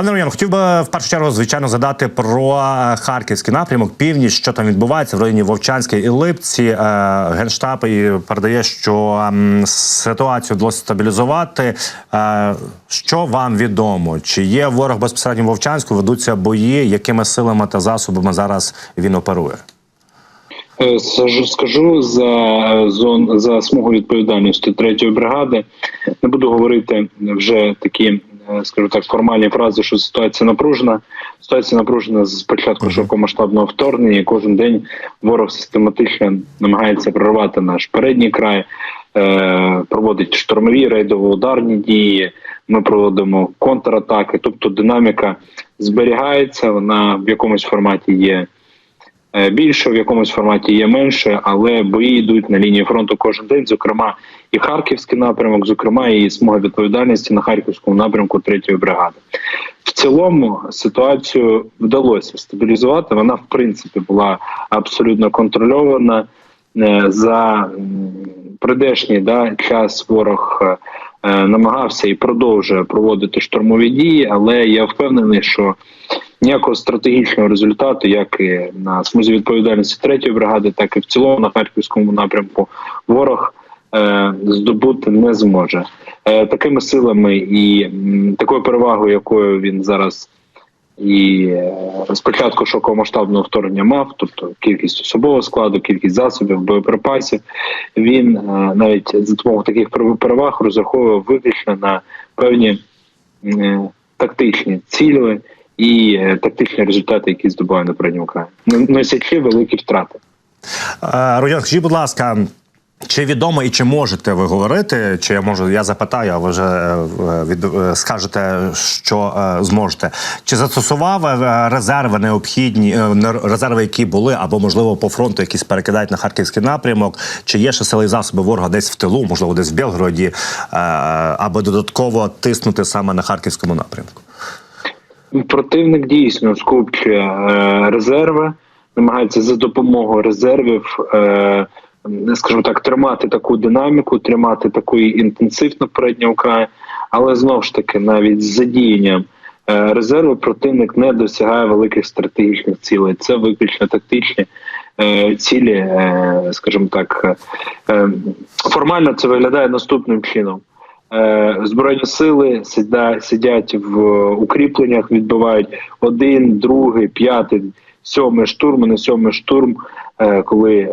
Пане Роян, хотів би в першу чергу звичайно задати про е, харківський напрямок, північ, що там відбувається в районі Вовчанській і Липці. Е, Генштаб і передає, що ситуацію вдалося стабілізувати. Е, Що вам відомо? Чи є ворог безпосередньо Вовчанську? Ведуться бої? Якими силами та засобами зараз він оперує? Скажу, за зон за смугу відповідальності третьої бригади. Не буду говорити вже такі, скажу так, формальні фрази, що ситуація напружена. Ситуація напружена з початку широкомасштабного вторгнення. Кожен день ворог систематично намагається прорвати наш передній край, е, проводить штурмові рейдово-ударні дії. Ми проводимо контратаки, тобто динаміка зберігається. Вона в якомусь форматі є е, більше, в якомусь форматі є менше, але бої йдуть на лінії фронту кожен день. Зокрема, і харківський напрямок, зокрема, і смуга відповідальності на харківському напрямку третьої бригади. В цілому ситуацію вдалося стабілізувати. Вона, в принципі, була абсолютно контрольована Е, за м, прийдешній да, час. Ворог е, е, намагався і продовжує проводити штурмові дії, але я впевнений, що ніякого стратегічного результату, як і на смузі відповідальності третьої бригади, так і в цілому на харківському напрямку, ворог е, здобути не зможе. Е, такими силами і такою перевагою, якою він зараз і е, спочатку шоковмасштабного вторгнення мав, тобто кількість особового складу, кількість засобів, боєприпасів. Він е, навіть за допомогою таких переваг розраховував виключно на певні е, тактичні цілі і е, тактичні результати, які здобуває на передньому краї, носячи великі втрати. Роян, скажіть, будь ласка. Чи відомо і чи можете ви говорити? Чи я можу я запитаю, а ви вже е, від е, скажете, що зможете? Чи застосував резерви необхідні не- резерви, які були, або можливо по фронту якісь перекидають на харківський напрямок? Чи є ще сили засоби ворога десь в тилу, можливо, десь в Білгороді, аби додатково тиснути саме на харківському напрямку? Противник дійсно скупчує е, резерви, намагається за допомогою резервів, е, скажімо так, тримати таку динаміку, тримати такий інтенсив на передньому краї, але знову ж таки, навіть з задіянням е, резерву противник не досягає великих стратегічних цілей. Це виключно тактичні цілі, скажімо так, е, е, формально це виглядає наступним чином. Е, Збройні сили сидять, в укріпленнях, відбивають один, другий, п'ятий, сьомий штурм. На сьомий штурм, е, коли е,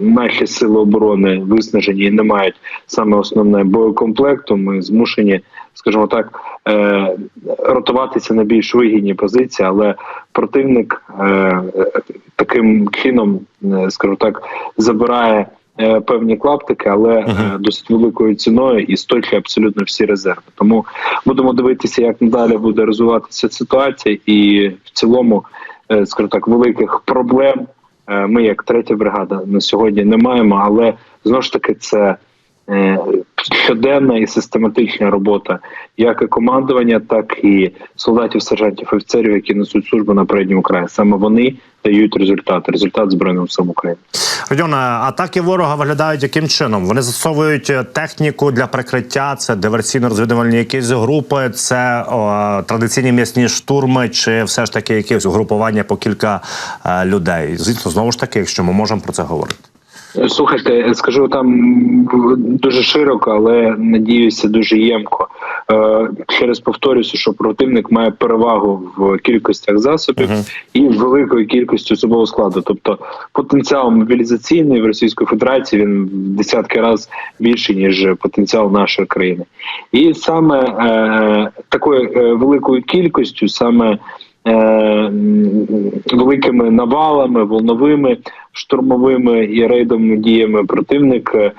наші сили оборони виснажені і не мають саме основне боєкомплекту, ми змушені, скажімо так, ротуватися на більш вигідні позиції, але противник таким чином, скажімо так, забирає певні клаптики, але е, досить великою ціною і сточує абсолютно всі резерви. Тому будемо дивитися, як надалі буде розвиватися ситуація, і в цілому, е, скажімо так, великих проблем е, ми, як третя бригада, на сьогодні не маємо, але знову ж таки це. Е, Щоденна і систематична робота як і командування, так і солдатів, сержантів, офіцерів, які несуть службу на передньому краї. Саме вони дають результат. Результат збройним силам України. Родіон, атаки ворога виглядають яким чином? Вони застосовують е, техніку для прикриття, це диверсійно-розвідувальні якісь групи, це о, традиційні м'ясні штурми, чи все ж таки якесь угрупування по кілька е, людей. Звісно, знову ж таки, якщо ми можемо про це говорити. Слухайте, скажу там дуже широко, але надіюся, дуже ємко. Е, Ще раз повторюся, що противник має перевагу в кількостях засобів і в великої кількості особового складу. Тобто потенціал мобілізаційний в Російської Федерації він в десятки разів більший ніж потенціал нашої країни, і саме е, такою е, великою кількістю, саме е, великими навалами, волновими штурмовими і рейдовими діями противник е, е,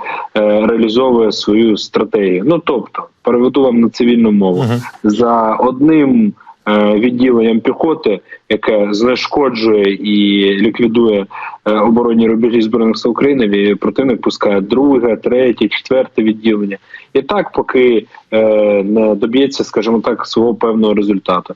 реалізовує свою стратегію. Ну тобто, переведу вам на цивільну мову за одним. е, Відділенням піхоти, яке знешкоджує і ліквідує е, оборонні рубежі збройних сил України, ві- противник пускає друге, третє, четверте відділення, і так, поки е, не доб'ється, скажімо так, свого певного результату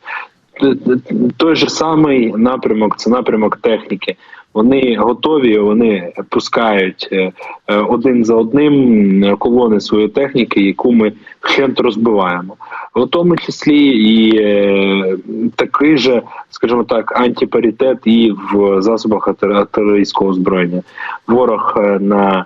той же самий напрямок це напрямок техніки. Вони готові, вони пускають е, е, один за одним колони своєї техніки, яку ми вщент розбиваємо. В тому числі і е, такий же, скажімо так, антипаритет і в засобах артилер- артилерійського озброєння. Ворог на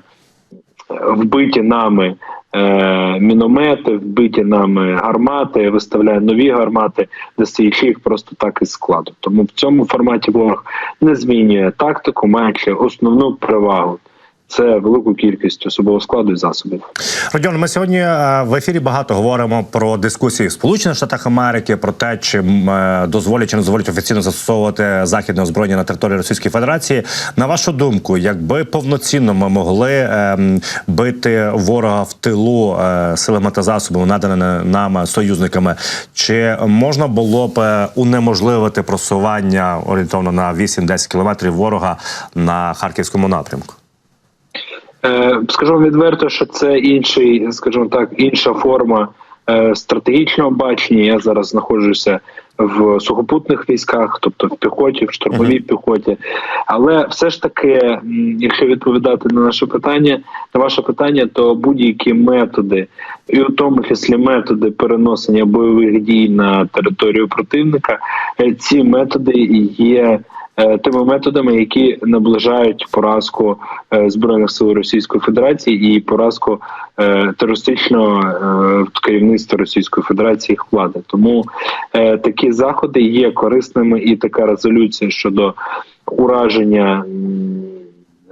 вбиті нами е, міномети, вбиті нами гармати, виставляє нові гармати, достаючи їх просто так із складу. Тому в цьому форматі ворог не змінює тактику, маючи основну перевагу. Це велику кількість особового складу і засобів. Родіон, ми сьогодні е, в ефірі багато говоримо про дискусії в Сполучених Штатах Америки, про те, чи е, дозволять чи не дозволять офіційно застосовувати західне озброєння на території Російської Федерації. На вашу думку, якби повноцінно ми могли е, бити ворога в тилу е, силами та засобами, наданими нам союзниками, чи можна було б унеможливити просування орієнтовно на 8-10 кілометрів ворога на харківському напрямку? Е, Скажу вам відверто, що це інший, скажімо так, інша форма е, стратегічного бачення. Я зараз знаходжуся в сухопутних військах, тобто в піхоті, в штурмовій піхоті. Але все ж таки, якщо відповідати на наше питання, на ваше питання, то будь-які методи, і у тому числі методи переносення бойових дій на територію противника, е, ці методи є тими методами, які наближають поразку е, збройних сил Російської Федерації і поразку е, терористичного е, керівництва Російської Федерації їх влади. Тому е, такі заходи є корисними, і така резолюція щодо ураження.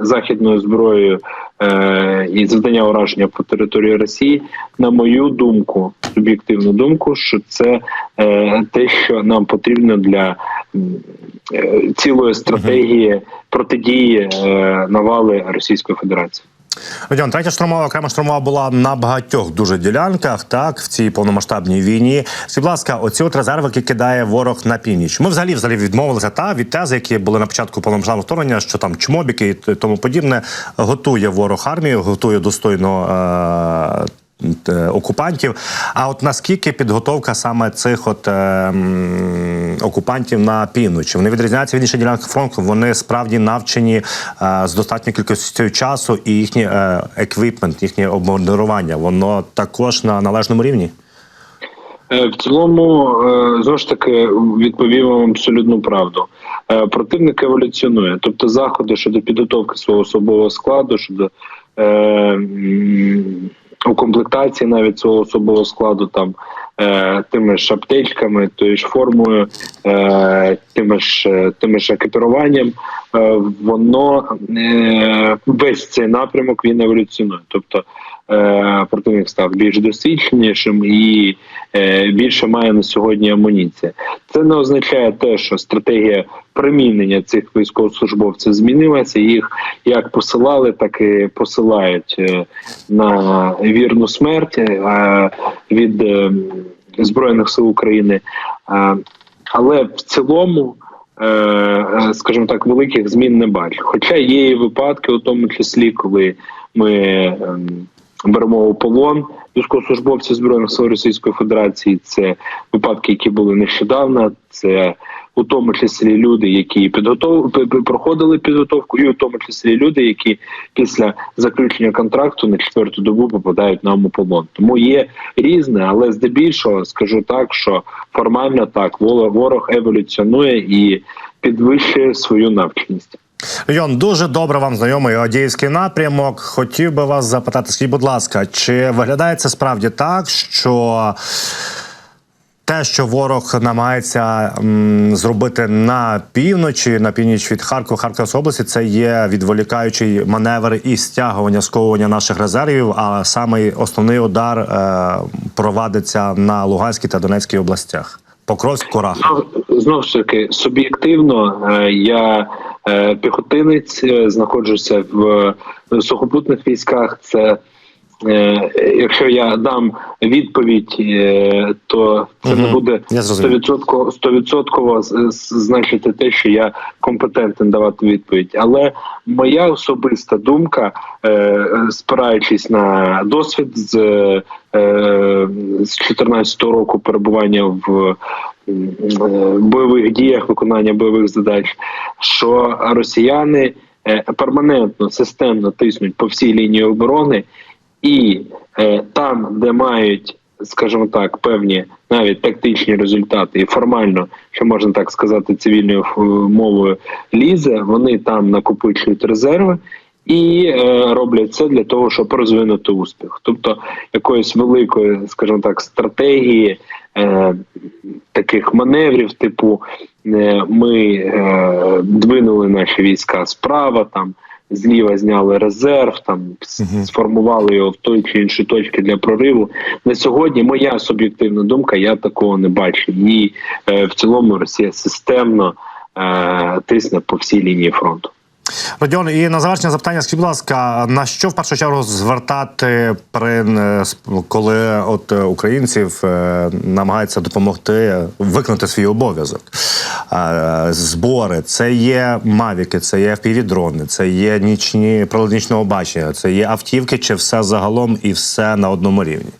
Західною зброєю е, і завдання ураження по території Росії, на мою думку, суб'єктивну думку, що це е, те, що нам потрібно для е, цілої стратегії протидії е, навали Російської Федерації. Родіон, третя штурмова окрема штурмова була на багатьох дуже ділянках, так в цій повномасштабній війні. Скажіть, будь ласка, оці от резерви, які кидає ворог на північ. Ми взагалі взагалі відмовилися та від тези, які були на початку повномасштабного вторгнення, що там чмобіки і тому подібне. Готує ворог армію, готує достойно. Е- Окупантів, а от наскільки підготовка саме цих от е, окупантів на півночі? Вони відрізняються від інших ділянок фронту. Вони справді навчені е, з достатньою кількістю часу, і їхній е, еквіпмент, їхнє обмундирування, воно також на належному рівні. Е, В цілому, е, знову ж таки, відповім вам абсолютну правду. Е, Противник еволюціонує, тобто заходи щодо підготовки свого особового складу, щодо м, укомплектації навіть цього особового складу, там е, тими ж аптечками, тою ж формою, е, тими ж е, тими ж екіпіруванням, е, воно е, весь цей напрямок він еволюціонує. Тобто противник став більш досвідченішим і е, більше має на сьогодні амуніція. Це не означає те, що стратегія примінення цих військовослужбовців змінилася. Їх як посилали, так і посилають е, на вірну смерть е, від е, збройних сил України. Е, але в цілому. е, е, Скажімо так, великих змін не бачу. Хоча є і випадки, у тому числі, коли ми ем, беремо у полон військовослужбовців збройних сил Російської Федерації. Це випадки, які були нещодавно. Це у тому числі люди, які підготов... проходили підготовку, і у тому числі люди, які після заключення контракту на четверту добу попадають нам у полон. Тому є різне, але здебільшого скажу так, що формально так ворог еволюціонує і підвищує свою навченість. Йон, дуже добре вам знайомий Одіївський напрямок. Хотів би вас запитати, скажіть, будь ласка, чи виглядає це справді так, що те, що ворог намагається м, зробити на півночі, на північ від Харкова, Харківської області, це є відволікаючий маневр і стягування сковування наших резервів. А саме основний удар е, провадиться на Луганській та Донецькій областях. Покровськ, Курах. Знов, ж таки, суб'єктивно, е, я піхотинець, е, знаходжуся в сухопутних військах. Це е, якщо я дам відповідь, е, то це не буде Я зрозумів. стовідсотково стовідсотково з- з- значити те, що я компетентний давати відповідь. Але моя особиста думка, е, спираючись на досвід з, е, з 14 року перебування в е, бойових діях, виконання бойових задач, що росіяни е, перманентно системно тиснуть по всій лінії оборони, і е, там, де мають скажімо так, певні навіть тактичні результати, і формально, що можна так сказати, цивільною е, мовою лізе, вони там накопичують резерви. І е, роблять це для того, щоб розвинути успіх, тобто якоїсь великої, скажімо так, стратегії е, таких маневрів, типу е, ми е, двинули наші війська справа, там зліва зняли резерв, там сформували його в той чи іншій точці для прориву. На сьогодні моя суб'єктивна думка, я такого не бачу. І е, в цілому Росія системно е, тисне по всій лінії фронту. Родіон, і на завершення запитання, скажіть, будь ласка, на що в першу чергу звертати при е, коли от е, українців е, намагаються допомогти виконати свій обов'язок? Збори, це є мавіки, це є впівдрони, це є нічні приладнічного бачення, це є автівки, чи все загалом і все на одному рівні?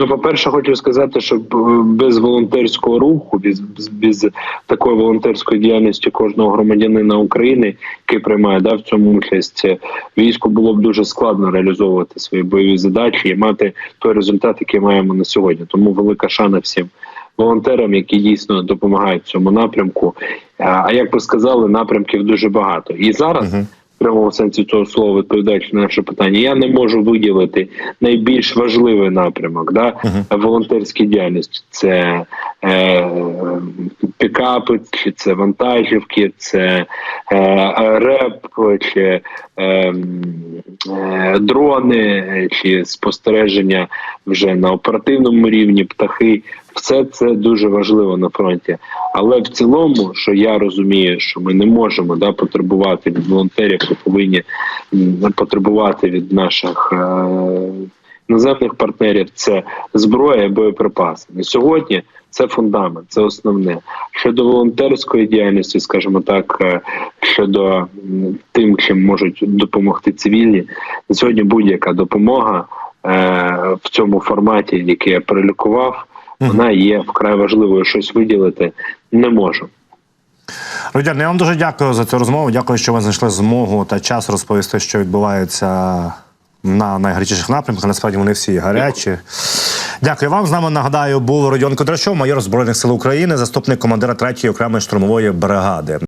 Ну, по-перше, хочу сказати, що без волонтерського руху, без, без, такої волонтерської діяльності кожного громадянина України, який приймає да, в цьому участь, е, війську було б дуже складно реалізовувати свої бойові задачі і мати той результат, який маємо на сьогодні. Тому велика шана всім волонтерам, які дійсно допомагають цьому напрямку. А як ви сказали, напрямків дуже багато. І зараз. В прямому сенсі цього слова відповідаючи на наше питання, я не можу виділити найбільш важливий напрямок да, волонтерській діяльності. Це пікапи, чи це вантажівки, це е, реп, чи е, е, дрони, чи спостереження вже на оперативному рівні, птахи. Все це дуже важливо на фронті. Але в цілому, що я розумію, що ми не можемо да, потребувати від волонтерів, ми повинні потребувати від наших е, іноземних партнерів це зброя і боєприпаси. На сьогодні це фундамент, це основне. Щодо волонтерської діяльності, скажімо так, е, щодо тим, чим можуть допомогти цивільні, на сьогодні будь-яка допомога е, в цьому форматі, який я перелікував, вона є вкрай важливою. Щось виділити не можу. Родіон, я вам дуже дякую за цю розмову. Дякую, що ви знайшли змогу та час розповісти, що відбувається на найгарячіших напрямках. Насправді вони всі гарячі. Дякую вам. З нами нагадаю, був Родіон Кодрачов, майор Збройних сил України, заступник командира 3-ї окремої штурмової бригади.